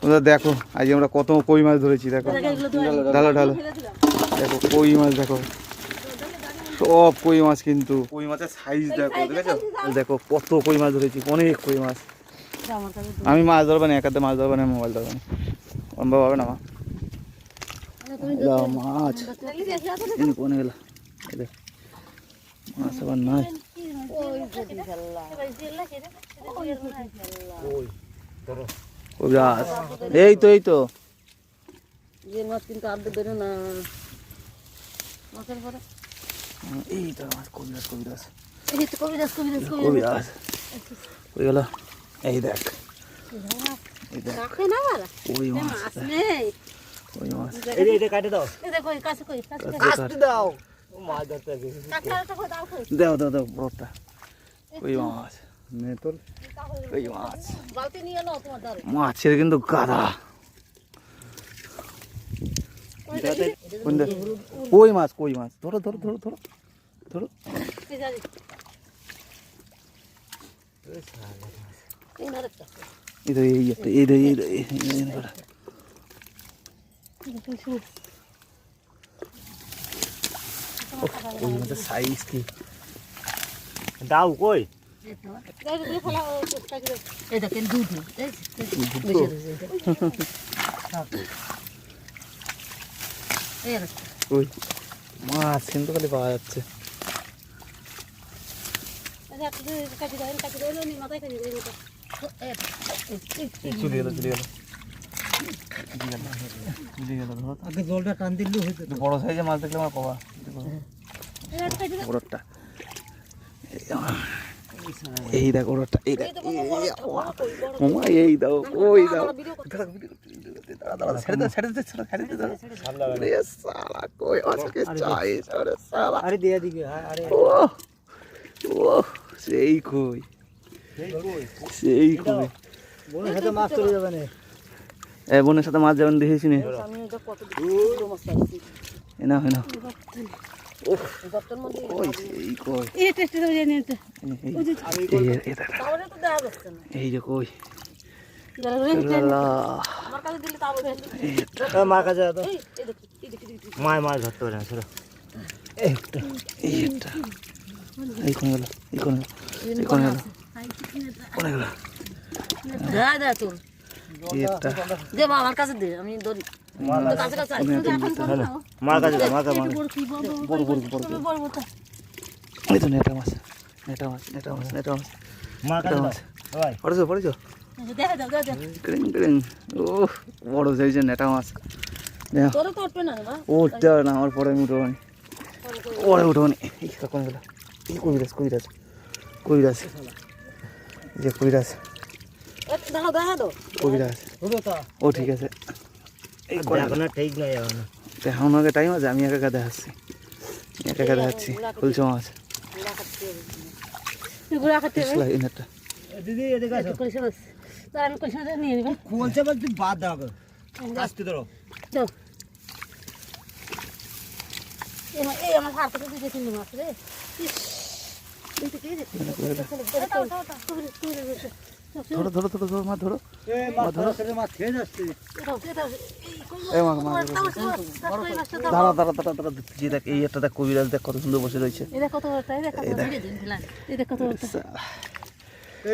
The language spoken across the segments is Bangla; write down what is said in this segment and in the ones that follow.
তোমরা দেখো আজ আমরা কত কই মাছ ধরেছি দেখো। ঢালো ঢালো। দেখো কই মাছ দেখো। সব কই মাছ কিন্তু। কই মাছের সাইজ দেখো দেখেছ? দেখো কত কই মাছ ধরেছি অনেক কই মাছ। আমি মাছ ধরবো না একাতে মাছ ধরবো না মোবাইল ধরবো না। সম্ভব হবে না মা। এলা মাছ। কোনে গেল এই মাছ আবার নাই। কই এই তো এই তো। যে মাছ কিন্তু আর্ধেক বেরো না। মাছের পরে এই তো মাছ কবি মাছ কবি মাছ এই তো কবিরাজ কবিরাজ কবি মাছ কই গেল এই দেখ। এই দেখ। কাকে না মারা কই মাছ মাছ নেই। কই মাছ। এই এটা কাটে দাও। এই দেখো কাছে কই? কাছে কই? কাটে কাট। দাও মাছ ধরতে দাও দাও দাও দাও বড়টা কই মাছ। নে তোর। কই মাছ। বালতি নিয়ে নাও তোমার ধরে মাছের কিন্তু গাদা কই মাছ কই মাছ? ধরো ধরো ধরো ধরো ধরো। এই এই এই তো এই এই এই এই- এই সাইজ কি? দাও কই? এই দেখেন দুধ। মাছ কিন্তু খালি পাওয়া যাচ্ছে। কাটি দাও কাটি দাও নি মাথায় কাটি দাও চলে গেল চলে গেল চলে গেল ধরো। তো। আগে জলটা টান দিলে হইতো বড় সাইজের মাছ দেখলে আমার কবা বড়টা। এই দেখ ওরটা এই দেখ মামা এই দাও ওই দাও। ওহ, সেই কই। সেই কই? বলে হাতে মাছ চলে যাবে এ বোনের সাথে মাছ যাবেন দেখেছি হয় না। গর্তের মধ্যে ওই সেই কই? এই টেস্ট দাও জানি এটা এই- এই- এই- এই দেখ, তাহলে তো দেখা যাচ্ছে না এই যে কই? যারা রয়েছে লালা, আমার কাছে দিলে তাও দেখেন এইটা, মার কাছে দাও এই এই দেখি এই দেখি দেখি মায় মাছ ধরতে পারে না সেটা এইটা এইটা। এই কোনে গেল? এই কোনে এই কোনে গেল? কোনে গেল? দা দা তোর দে বাবা আমার কাছে দে আমি ধরি। মার কাছে মার কাছে বড় বড় বড় বড় বড় বড় বড় এই তো নেটা মাছ নেটা মাছ নেটা মাছ নেটা মাছ মার কাছে দাও। পড়েছো পড়েছো? দেখা দাও দেখা দাও ক্রিং ক্রিং। ও বড় সাইজের নেটা মাছ দেখো। তোরে তো উঠবে না উঠতে হবে না আমার পরে আমি উঠবো পরে উঠবো নি। এই কোন গেল এই কবিরাজ কবিরাজ কবিরাজ যে কবিরাজ কবিরাজ ও ঠিক আছে এই করে এখন আর ঠিক এখন। আগে টাইম আছে আমি একা একা দেখাচ্ছি। একা একা দেখাচ্ছি খুলছো মাছ দিদি এদিকে আসো। কইছে বাস। তার আমি কইছে নিয়ে নিবা। কোলছে বল তুই বাদ দাও আসতে ধরো। চল। এই আমার হাত থেকে দিতে চিনি মাছ রে। ধরো ধরো ধরো ধরো ধরো। ধরো। এই মা মা দাও, দাও, দাও, দাও, কই মাছটা দাও। দাঁড়া দাঁড়া দাঁড়া দাঁড়া যে দেখ এই একটা দেখ কবিরাজ দেখ কত সুন্দর বসে রয়েছে। এই দেখ কত এই দেখ কত এই দেখ। কত বড়টা।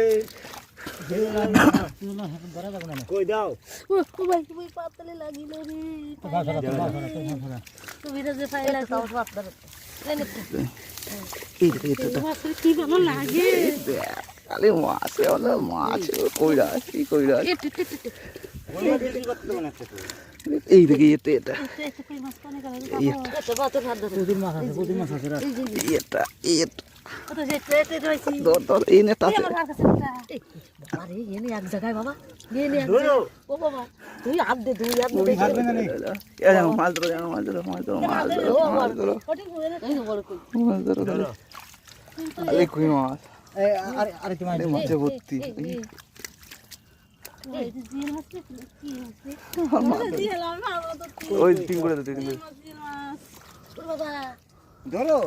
এই কই দাও। ও, ও ভাই, ও পাতলে লাগিল রে। কবিরাজে খালি মাছ হলো মাছ কইরাজ কি কইরা। এই দেখ এটা এটা মাছ আরে মাছে ভর্তি ওই তিন করে দে তিন ধরো।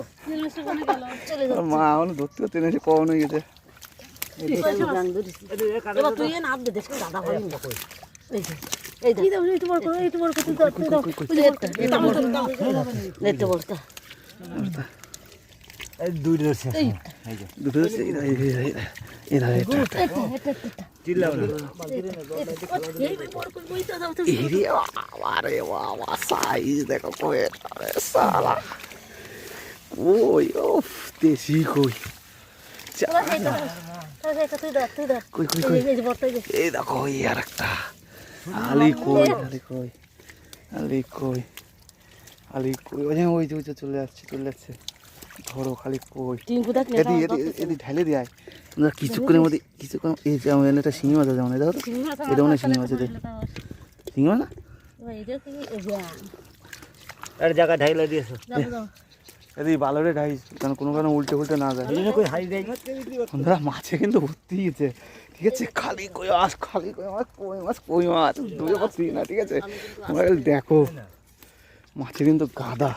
মা এখন ধরতে ধরতে এনেছে কখন হয়ে গেছে দাদা এই যে। দুই ধরছে এই, দুটো হচ্ছে এই এই। চিল্লাও না। বাবা সাইজ দেখো কই আরে সালা। ওই ওফ দেশি কই। কই কই কই? এই দেখো এই আর একটা আলি কই আলি কই আলি কই আলি কই। ওই যে ওই যে চলে যাচ্ছে চলে যাচ্ছে ধরো খালি কই? এদি এদি এদি ঢালে দেয় তোমরা কিছুক্ষণের মধ্যে কিছুক্ষণ এই যে আমার একটা শিঙি মাছ আছে মানে চিংড়ি এটা মনে শিঙি মাছ আছে শিঙি মাছ না? আর জায়গা ঢাইলা দিয়েছ। দাও, দাও। এদি বালরে ঢাইস কারণ কোনো কারণে উল্টে উল্টে না যায়। বন্ধুরা মাছে কিন্তু ভর্তি গেছে ঠিক আছে? খালি কই মাছ খালি কই মাছ কই মাছ কই মাছ দুটো ভর্তি না ঠিক আছে? তোমরা দেখো। মাছে কিন্তু গাদা।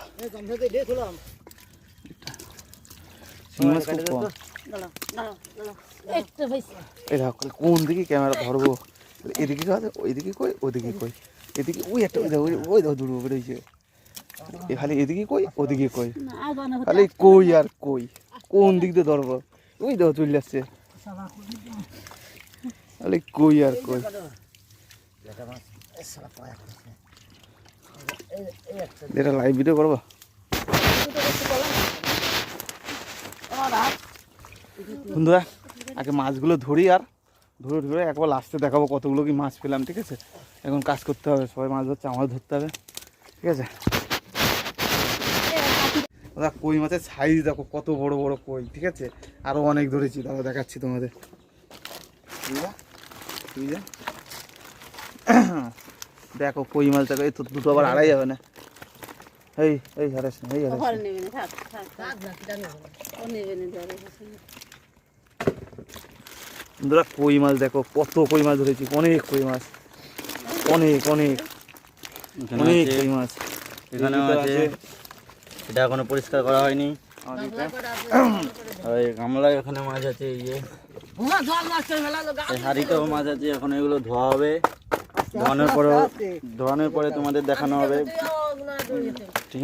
মাছ খুব কম। এই দেখো কোন দিকে ক্যামেরা ধরবো? এদিকে কাজ ওইদিকে কই ওইদিকে কই? এদিকে ওই একটা ওই দেখো ওই- দেখো দূর বেরোইছে খালি এদিকে কই ওদিকে কই। খালি কই আর কই? কোন দিক দিয়ে ধরবো? ওই দেখো চলে যাচ্ছে খালি কই আর কই? এটা লাইভ ভিডিও করব? বন্ধুরা, আগে মাছগুলো ধরি আর ধরে ধরে একবার লাস্টে দেখাবো কতগুলো কি মাছ পেলাম, ঠিক আছে? এখন কাজ করতে হবে, সবাই মাছ ধরছে আমার ধরতে হবে, ঠিক আছে? দাদা, কই মাছের সাইজ দেখো, কত বড় বড় কই, ঠিক আছে? আরও অনেক ধরেছি, দাদা দেখাচ্ছি তোমাদের। দেখো কই মাছ, দেখো, এই তো দুটো আবার আড়াই যাবে না। এই এই হারাস না, এই হারাস বন্ধুরা কই মাছ দেখো কত কই মাছ ধরেছি অনেক কই মাছ অনেক অনেক অনেক কই মাছ এখানেও আছে এটা এখনও পরিষ্কার করা হয়নি আর এই গামলায় এখানে মাছ আছে এই যে জল মাছ আছে এখন এগুলো ধোয়া হবে ধোয়ানোর পরে ধোয়ানোর পরে তোমাদের দেখানো হবে। ঠিক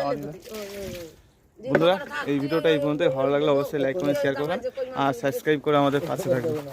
আছে বন্ধুরা, এই ভিডিওটা এই পর্যন্ত ভালো লাগলে অবশ্যই লাইক করে শেয়ার করবেন। আর সাবস্ক্রাইব করে আমাদের পাশে থাকবেন।